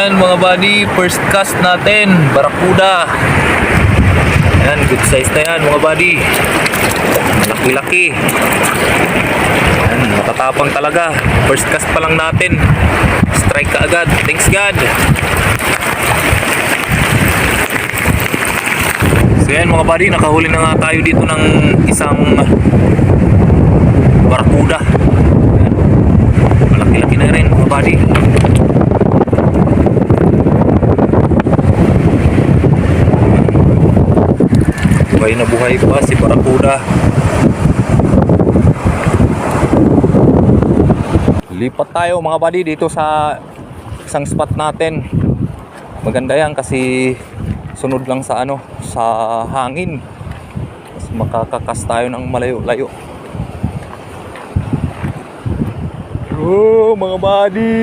Yan mga buddy, first cast natin, Barracuda. Yan, good size na yan mga buddy. Laki-laki. Yan, matatapang talaga. First cast pa lang natin. Strike ka agad. Thanks God. So yan mga buddy, nakahuli na nga tayo dito ng isang Barracuda. Malaki-laki na rin mga buddy. Buhay na buhay pa si Barracuda. Lipat tayo mga buddy dito sa isang spot natin. Maganda yan kasi sunod lang sa ano, sa hangin. Mas makakakas tayo ng malayo-layo. Oh, mga buddy,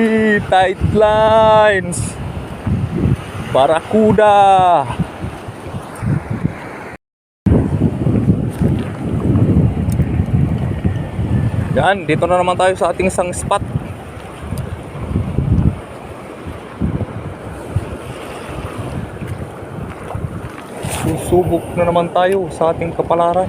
tight lines. Barracuda. Yan, dito na naman tayo sa ating isang spot. Susubok na naman tayo sa ating kapalaran.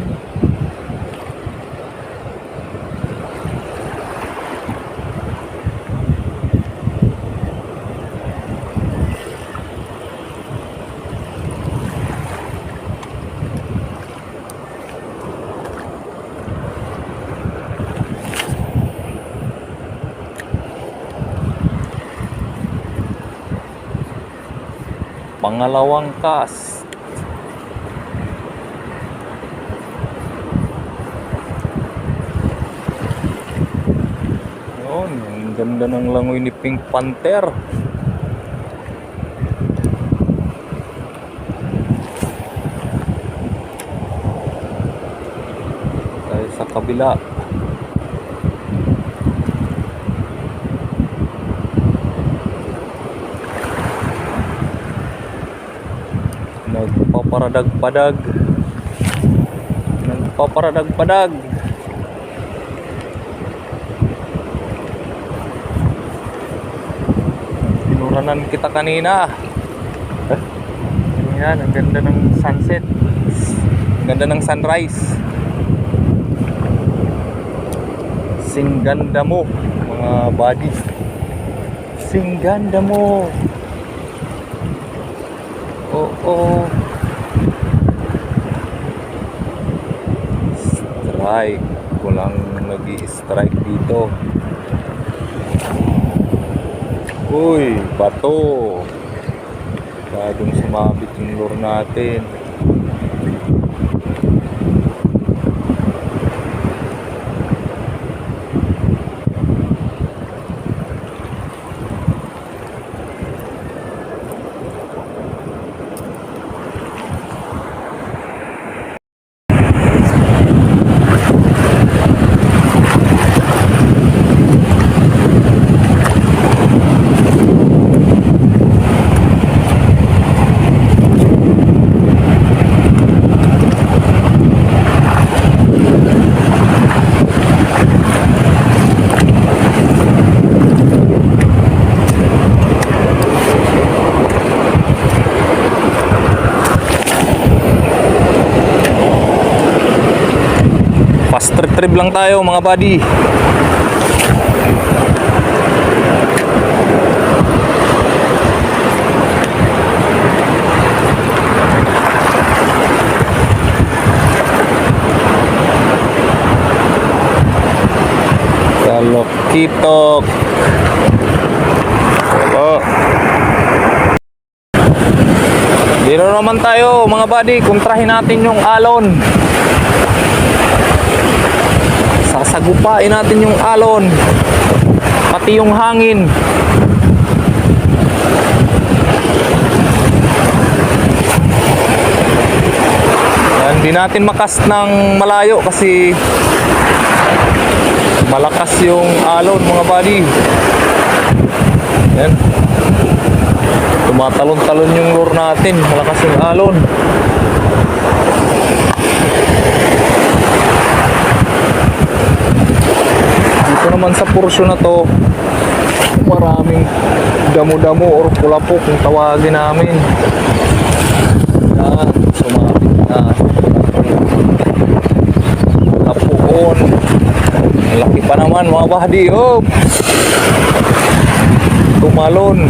Pangalawang cast. Yun, ang ganda ng langoy ni Pink Panther. Tayo sa kabila. Nagpaparadag-padag. Nagpaparadag-padag. Tinuranan kita kanina. Yan, ang ganda ng sunset. Ang ganda ng sunrise. Singganda mo, mga buddy. Singganda mo. Oo. Strike. Walang nag strike dito. Uy, bato. Masyadong sumabit yung lure natin. Trip lang tayo mga buddy. Kalokitok. Oh. Dito naman tayo mga buddy, kontrahin natin yung alon. Sasagupain natin yung alon. Pati yung hangin. Yan, di natin makas ng malayo kasi malakas yung alon mga buddy. Yan. Tumatalon-talon yung lure natin. Malakas yung alon. Dito naman sa porsyon na to, maraming damo-damo or kulapok kung tawagin namin. Yan, sumapit na. Kapuon. Ang laki pa naman mga bahdi. Oh. Tumalon.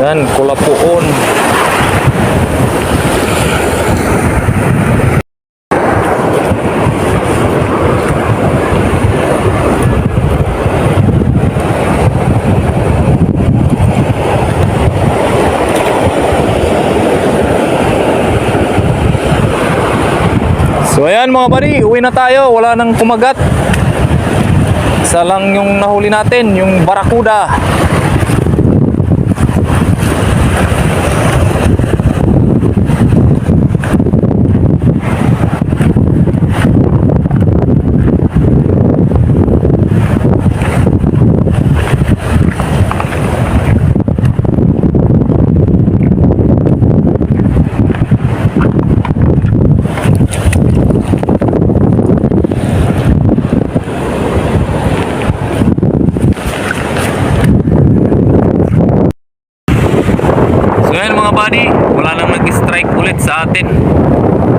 Yan, kulapuon. So ayan mga buddy, uwi na tayo. Wala nang kumagat. Isa lang yung nahuli natin, yung barakuda. So yan mga buddy, wala nang nag-strike ulit sa atin.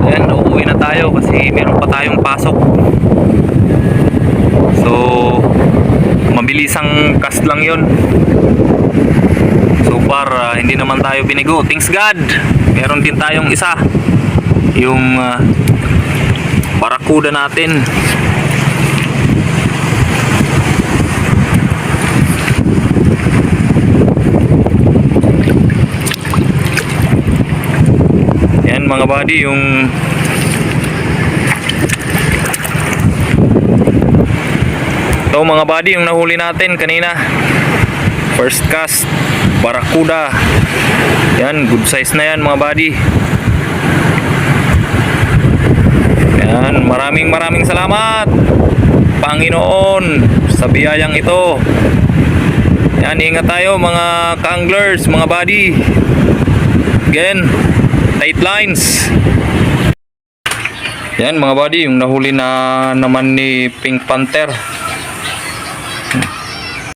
Ayan, uuwi na tayo kasi meron pa tayong pasok. So, mabilisang cast lang yon. So far, ah, hindi naman tayo binigo. Thanks God! Meron din tayong isa. Yung ah, barakuda natin. Buddy, yung Ito mga buddy, yung nahuli natin kanina. First cast, Barracuda. Yan, good size na yan mga buddy. Yan, maraming maraming salamat. Panginoon sa biyayang ito. Yan, ingat tayo mga ka-anglers, mga buddy. Again, tight lines. Yan mga buddy, yung nahuli na naman ni Pink Panther.